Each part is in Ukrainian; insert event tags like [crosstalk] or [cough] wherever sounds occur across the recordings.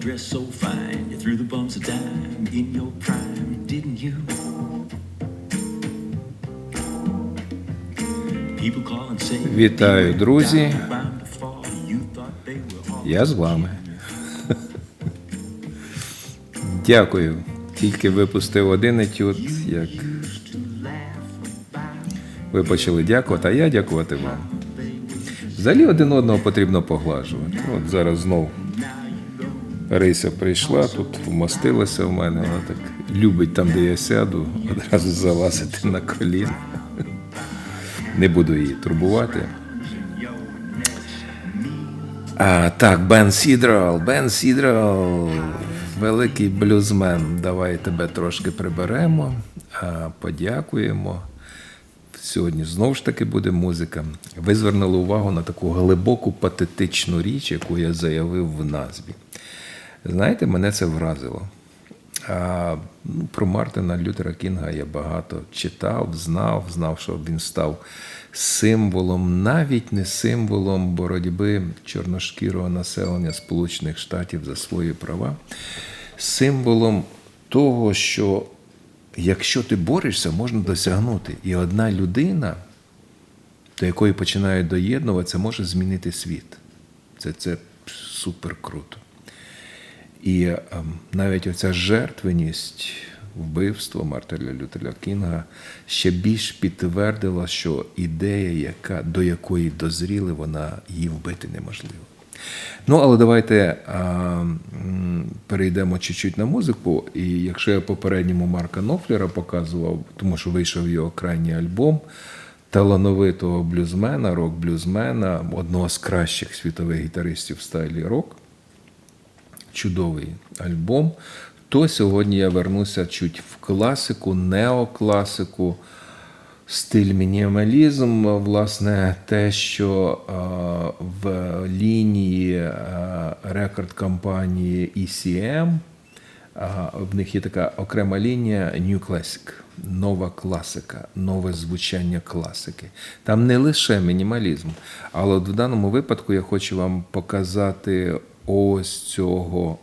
dress so fine. You threw the bums a dime in your prime, didn't you? Вітаю, друзі. Я з вами. [laughs] Дякую. Тільки випустив один етюд, як ви почали дякувати, а я дякувати вам. Взагалі один одного потрібно поглажувати. От зараз знов Рися прийшла, тут вмостилася в мене, вона так любить там, де я сяду, одразу залазити на коліна. Не буду її турбувати. А, так, Бен Сідрал, Бен Сідрал, великий блюзмен. Давай тебе трошки приберемо, подякуємо. Сьогодні знову ж таки буде музика. Ви звернули увагу на таку глибоку патетичну річ, яку я заявив в назві. Знаєте, мене це вразило. А, ну, про Мартина Лютера Кінга я багато читав, знав, знав, що він став символом, навіть не символом боротьби чорношкірого населення Сполучених Штатів за свої права, символом того, що якщо ти борешся, можна досягнути. І одна людина, до якої починають доєднуватися, може змінити світ. Це, це супер круто. І ем, навіть оця жертвеність, вбивство Мартина Лютера Кінга ще більш підтвердила, що ідея, яка, до якої дозріли, вона її вбити неможливо. Ну, але давайте а, перейдемо чуть-чуть на музику. І якщо я попередньому Марка Нофлера показував, тому що вийшов його крайній альбом талановитого блюзмена, рок-блюзмена, одного з кращих світових гітаристів в стайлі рок, чудовий альбом, то сьогодні я вернуся чуть в класику, неокласику, стиль мінімалізм, власне, те, що е, в лінії е, рекорд компанії ECM. В них є така окрема лінія New Classic, нова класика, нове звучання класики. Там не лише мінімалізм, але в даному випадку я хочу вам показати ось цього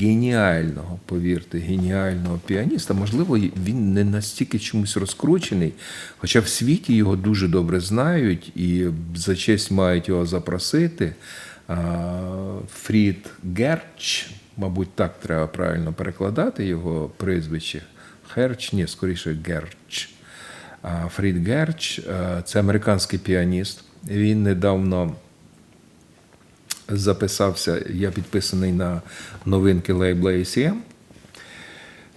геніального, повірте, геніального піаніста. Можливо, він не настільки чомусь розкручений, хоча в світі його дуже добре знають і за честь мають його запросити. Фрід Герч, мабуть, так треба правильно перекладати його прізвище. Херч, ні, скоріше Герч. Фрід Герч е, це американський піаніст. Він недавно записався, я підписаний на новинки лейбла ACM.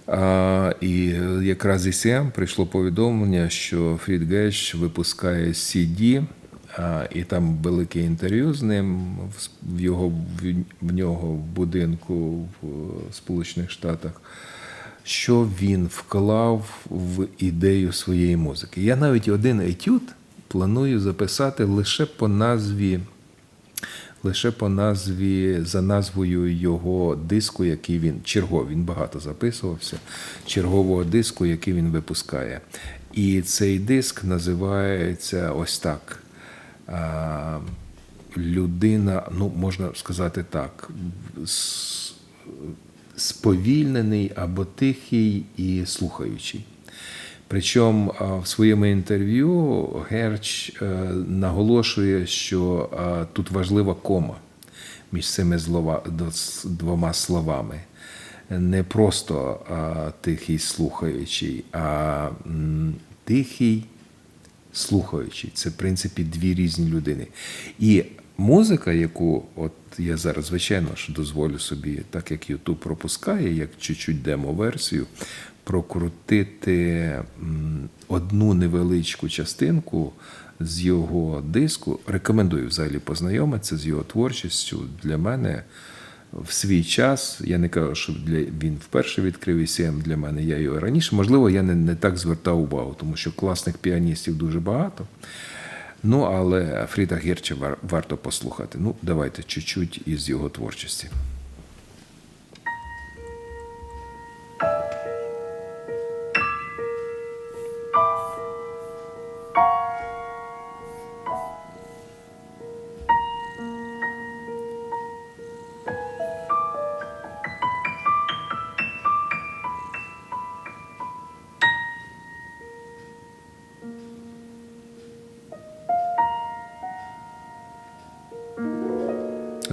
А, і якраз ACM прийшло повідомлення, що Фрід Геш випускає CD, а, і там велике інтерв'ю з ним в, його, в нього в будинку в Сполучених Штатах. Що він вклав в ідею своєї музики. Я навіть один етюд планую записати лише по назві лише по назві за назвою його диску, який він черговий, він багато записувався, чергового диску, який він випускає. І цей диск називається ось так. Людина, ну можна сказати так, сповільнений або тихий і слухаючий. Причому в своєму інтерв'ю Герч е, наголошує, що тут важлива кома між цими двома словами. Не просто тихий слухаючий, а тихий слухаючий. Це, в принципі, дві різні людини. І музика, яку от я зараз, звичайно ж, дозволю собі, так як YouTube пропускає, як чуть-чуть демо-версію, прокрутити одну невеличку частинку з його диску. Рекомендую взагалі познайомитися з його творчістю. Для мене в свій час. Я не кажу, що для він вперше відкрив ECM для мене. Я його раніше. Можливо, я не, не так звертав увагу, тому що класних піаністів дуже багато. Ну, але Фріда Герча варто послухати. Ну, давайте чуть-чуть із його творчості.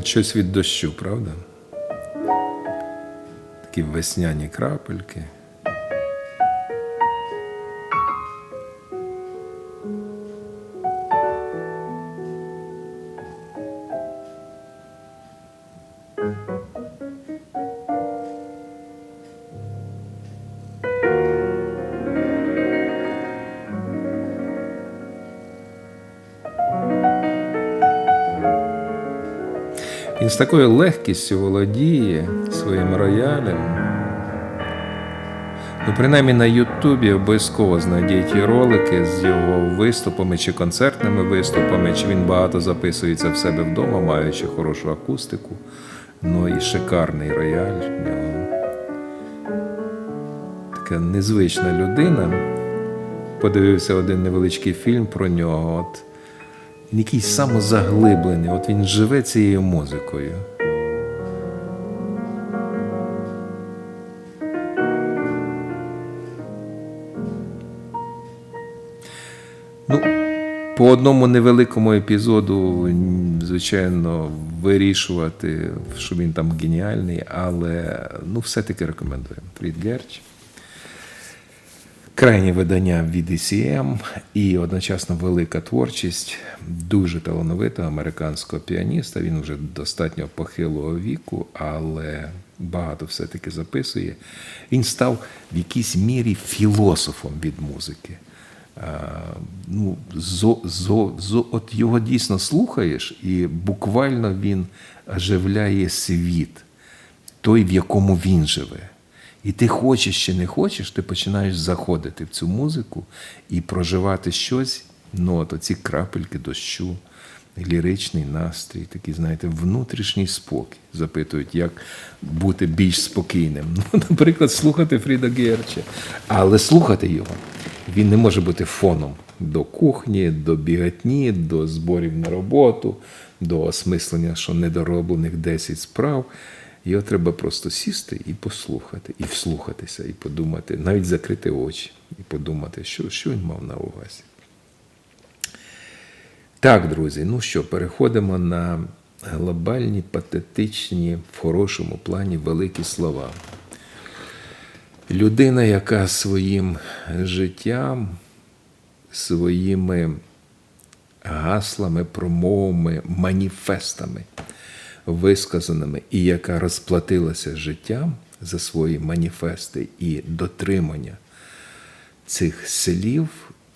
Щось від дощу, правда? Такі весняні крапельки. Він з такою легкістю володіє своїм роялем. Ну, принаймні на Ютубі обов'язково знайдіть ролики з його виступами чи концертними виступами, чи він багато записується в себе вдома, маючи хорошу акустику. Ну і шикарний рояль. в. Така незвична людина. Подивився один невеличкий фільм про нього. От якийсь самозаглиблений, от він живе цією музикою. Ну, по одному невеликому епізоду, звичайно, вирішувати, що він там геніальний, але ну, все-таки рекомендую. Фрід Герч. Крайнє видання від ECM і одночасно велика творчість дуже талановитого американського піаніста. Він вже достатньо похилого віку, але багато все-таки записує. Він став в якійсь мірі філософом від музики. Ну, зо, зо, зо, от його дійсно слухаєш, і буквально він оживляє світ, той, в якому він живе. І ти хочеш чи не хочеш, ти починаєш заходити в цю музику і проживати щось, ну, от оці крапельки дощу, ліричний настрій, такий, знаєте, внутрішній спокій. Запитують, як бути більш спокійним. [laughs] Ну, наприклад, слухати Фріда Герча. Але слухати його він не може бути фоном до кухні, до бігатні, до зборів на роботу, до осмислення, що недороблених 10 справ. Його треба просто сісти і послухати, і вслухатися, і подумати, навіть закрити очі, і подумати, що, що він мав на увазі. Так, друзі, ну що, переходимо на глобальні, патетичні, в хорошому плані великі слова. Людина, яка своїм життям, своїми гаслами, промовами, маніфестами, висказаними, і яка розплатилася життям за свої маніфести і дотримання цих слів,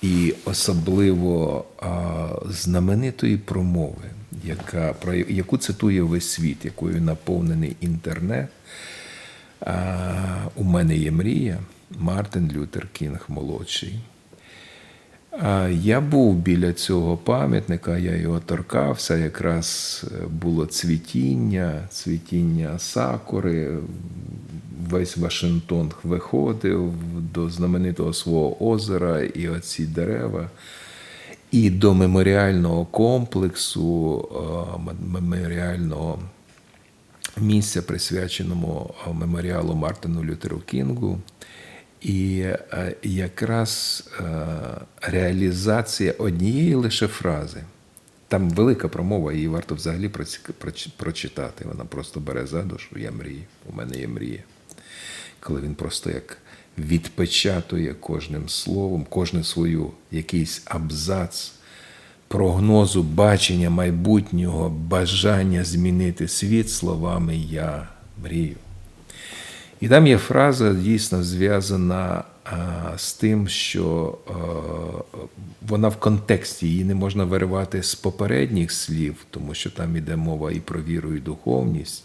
і особливо а, знаменитої промови, яка, про яку цитує весь світ, якою наповнений інтернет. А, у мене є мрія Мартин Лютер Кінг молодший. Я був біля цього пам'ятника, я його торкався. Якраз е, було цвітіння, цвітіння сакури. Весь Вашингтон виходив до знаменитого свого озера і оці дерева. І до меморіального комплексу, е, меморіального місця, присвяченому е, меморіалу Мартину Лютеру Кінгу. І е, якраз е, реалізація однієї лише фрази. Там велика промова, її варто взагалі прочитати. Вона просто бере за душу. Я мрію, у мене є мрія. Коли він просто як відпечатує кожним словом, кожне свою якийсь абзац прогнозу, бачення майбутнього, бажання змінити світ словами Я мрію. І там є фраза дійсно зв'язана з тим, що вона в контексті, її не можна виривати з попередніх слів, тому що там іде мова і про віру, і духовність.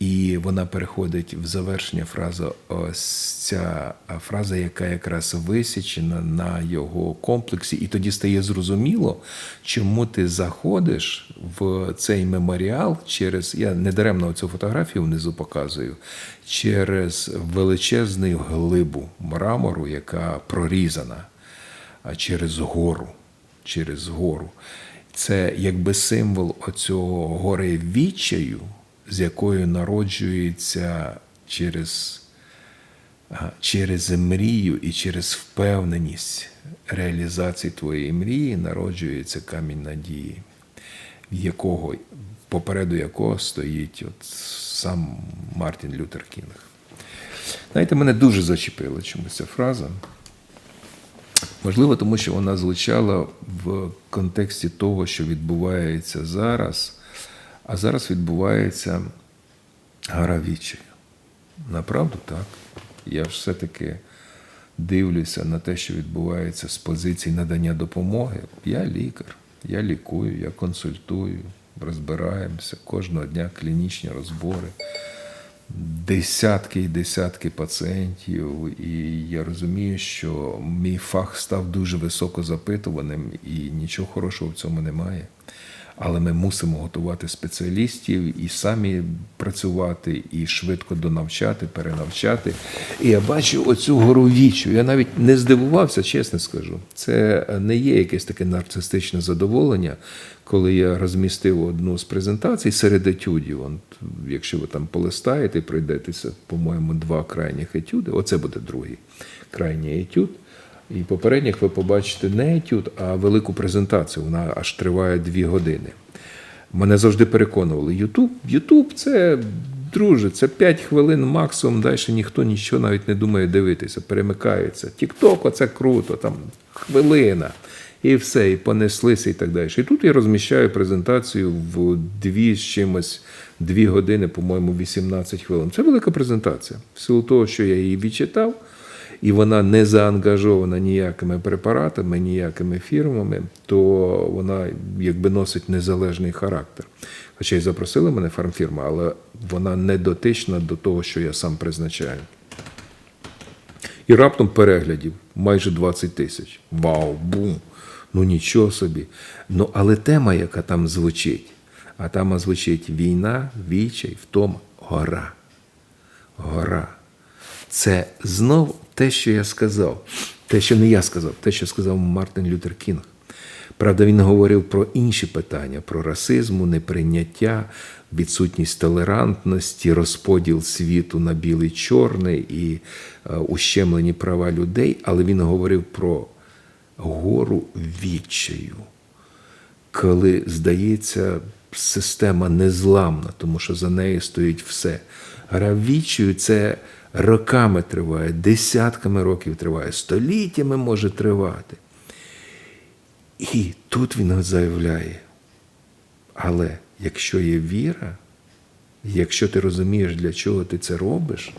І вона переходить в завершення фраза, ось ця фраза, яка якраз висічена на його комплексі, і тоді стає зрозуміло, чому ти заходиш в цей меморіал через я недаремно цю фотографію внизу показую, через величезну глибу мрамору, яка прорізана, через гору. Через гору. Це якби символ оцього гори відчаю, з якою народжується через, через мрію і через впевненість реалізації твоєї мрії народжується камінь надії, в якого попереду якого стоїть от сам Мартін Лютер Кінг. Знаєте, мене дуже зачепила чомусь ця фраза. Можливо, тому що вона звучала в контексті того, що відбувається зараз, а зараз відбувається гара відчаю. Направду так. Я ж все-таки дивлюся на те, що відбувається з позиції надання допомоги. Я лікар, я лікую, я консультую, розбираємося кожного дня клінічні розбори десятки і десятки пацієнтів, і я розумію, що мій фах став дуже високо запитуваним, і нічого хорошого в цьому немає. Але ми мусимо готувати спеціалістів і самі працювати, і швидко донавчати, перенавчати. І я бачу оцю гору вічу. Я навіть не здивувався, чесно скажу. Це не є якесь таке нарцистичне задоволення, коли я розмістив одну з презентацій серед етюдів. Якщо ви там полистаєте, пройдетеся, по-моєму, два крайніх етюди. Оце буде другий крайній етюд. І попередніх ви побачите не етюд, а велику презентацію. Вона аж триває дві години. Мене завжди переконували: Ютуб, Ютуб це друже, це 5 хвилин максимум. Далі ніхто нічого навіть не думає дивитися, перемикається. Тікток, оце круто, там хвилина. І все, і понеслися, і так далі. І тут я розміщаю презентацію в дві з чимось, дві години, по-моєму, 18 хвилин. Це велика презентація. В силу того, що я її відчитав, і вона не заангажована ніякими препаратами, ніякими фірмами, то вона якби носить незалежний характер. Хоча й запросили мене фармфірма, але вона не дотична до того, що я сам призначаю. І раптом переглядів майже 20 тисяч. Вау, бум! Ну нічого собі. Ну, але тема, яка там звучить, а тема звучить війна, вічай, втома, гора. Гора. Це знов те, що я сказав, те, що не я сказав, те, що сказав Мартин Лютер Кінг. Правда, він говорив про інші питання: про расизму, неприйняття, відсутність толерантності, розподіл світу на білий чорний і е, ущемлені права людей, але він говорив про гору відчаю, коли, здається, система незламна, тому що за нею стоїть все. Гра відчаю це роками триває, десятками років триває, століттями може тривати. І тут він заявляє: але якщо є віра, якщо ти розумієш, для чого ти це робиш,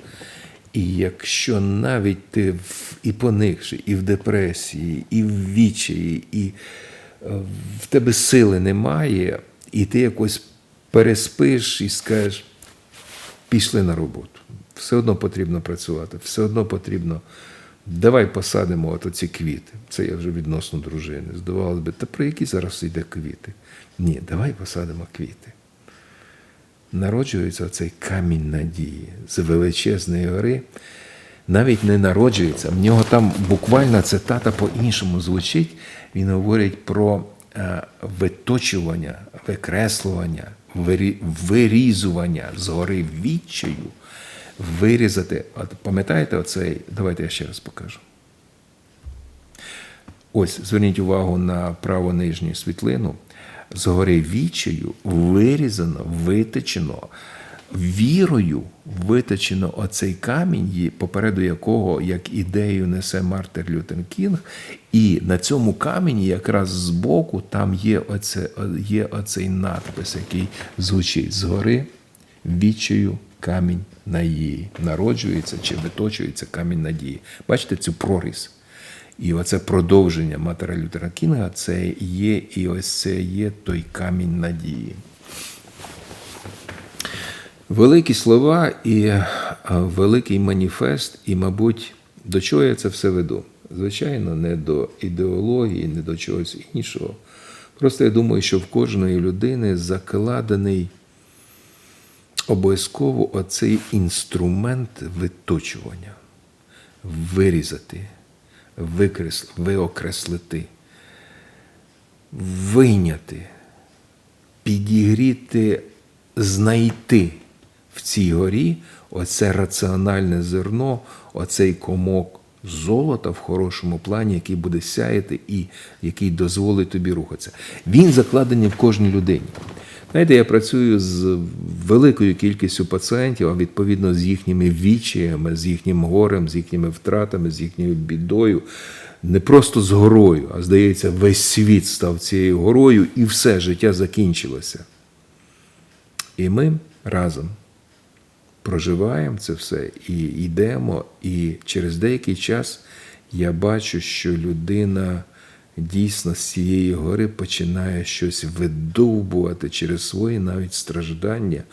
і якщо навіть ти в, і поникши, і в депресії, і в відчаї, і е, в тебе сили немає, і ти якось переспиш і скажеш, пішли на роботу. Все одно потрібно працювати, все одно потрібно. Давай посадимо от оці квіти. Це я вже відносно дружини. Здавалося б, та про які зараз йде квіти? Ні, давай посадимо квіти. Народжується цей камінь надії з величезної гори. Навіть не народжується. В нього там буквально цитата по-іншому звучить. Він говорить про е, виточування, викреслювання, вирі- вирізування з гори відчаю, вирізати. От пам'ятаєте оцей? Давайте я ще раз покажу. Ось, зверніть увагу на праву нижню світлину. Згори вічею вирізано, виточено, вірою виточено оцей камінь, попереду якого як ідею несе Мартин Лютер Кінг. І на цьому камені, якраз збоку, там є, оце, є оцей надпис, який звучить згори вічею камінь надії. Народжується чи виточується камінь надії. Бачите цю проріз? І оце продовження Матера Лютера Кінга це є, і ось це є той камінь надії. Великі слова і е, великий маніфест, і, мабуть, до чого я це все веду? Звичайно, не до ідеології, не до чогось іншого. Просто я думаю, що в кожної людини закладений обов'язково оцей інструмент виточування, вирізати, викрес, виокреслити, вийняти, підігріти, знайти в цій горі оце раціональне зерно, оцей комок золота в хорошому плані, який буде сяяти і який дозволить тобі рухатися. Він закладений в кожній людині. Знаєте, я працюю з великою кількістю пацієнтів, а відповідно з їхніми відчаями, з їхнім горем, з їхніми втратами, з їхньою бідою. Не просто з горою, а здається, весь світ став цією горою, і все життя закінчилося. І ми разом проживаємо це все і йдемо. І через деякий час я бачу, що людина дійсно з цієї гори починає щось видовбувати через свої навіть страждання,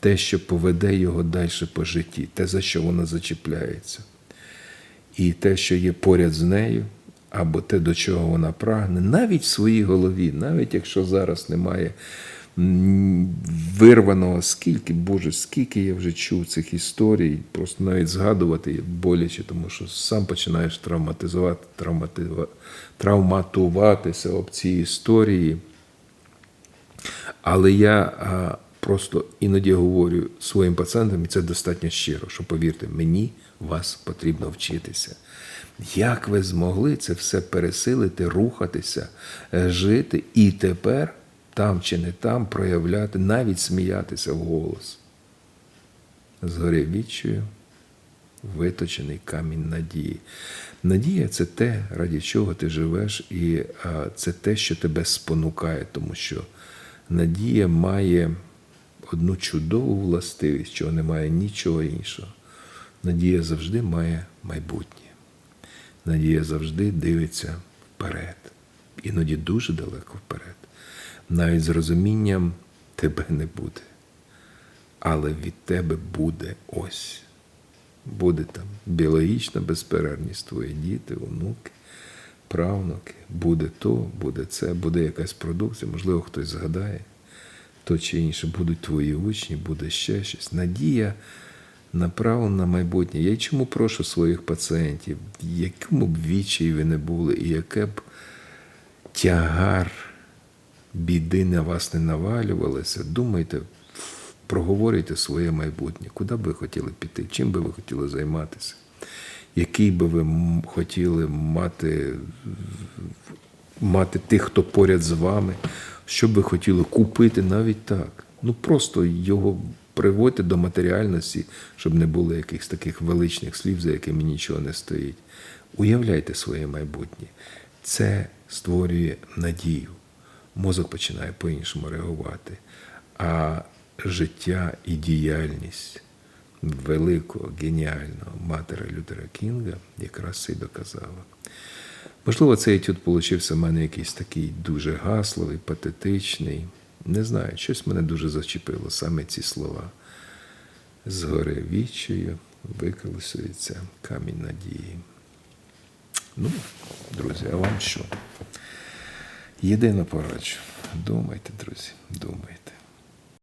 те, що поведе його далі по житті, те, за що вона зачіпляється. І те, що є поряд з нею, або те, до чого вона прагне, навіть в своїй голові, навіть якщо зараз немає вирваного, скільки, Боже, скільки я вже чув цих історій, просто навіть згадувати боляче, тому що сам починаєш травматизувати, травматива- травматуватися об ці історії. Але я просто іноді говорю своїм пацієнтам, і це достатньо щиро, що повірте, мені вас потрібно вчитися. Як ви змогли це все пересилити, рухатися, е, жити і тепер там чи не там проявляти, навіть сміятися в голос? Відчую виточений камінь надії. Надія це те, раді чого ти живеш, і це те, що тебе спонукає, тому що надія має одну чудову властивість, чого немає нічого іншого. Надія завжди має майбутнє. Надія завжди дивиться вперед, іноді дуже далеко вперед. Навіть з розумінням тебе не буде. Але від тебе буде ось. Буде там біологічна безперервність, твої діти, онуки, правнуки. Буде то, буде це, буде якась продукція, можливо, хтось згадає то чи інше. Будуть твої учні, буде ще щось. Надія направлена на майбутнє. Я й чому прошу своїх пацієнтів, якому б вічі ви не були, і яке б тягар біди на вас не навалювалося, думайте, проговорюйте своє майбутнє, куди б ви хотіли піти, чим би ви хотіли займатися, який би ви хотіли мати, мати тих, хто поряд з вами, що б ви хотіли купити навіть так. Ну просто його приводьте до матеріальності, щоб не було якихось таких величних слів, за якими нічого не стоїть. Уявляйте своє майбутнє. Це створює надію. Мозок починає по-іншому реагувати. А життя і діяльність великого, геніального матера Лютера Кінга якраз це й доказала. Можливо, цей етюд получився в мене якийсь такий дуже гасловий, патетичний. Не знаю, щось мене дуже зачепило, саме ці слова. Згори відчаю, виколисується камінь надії. Ну, друзі, а вам що? Єдино пораджу. Думайте, друзі, думайте.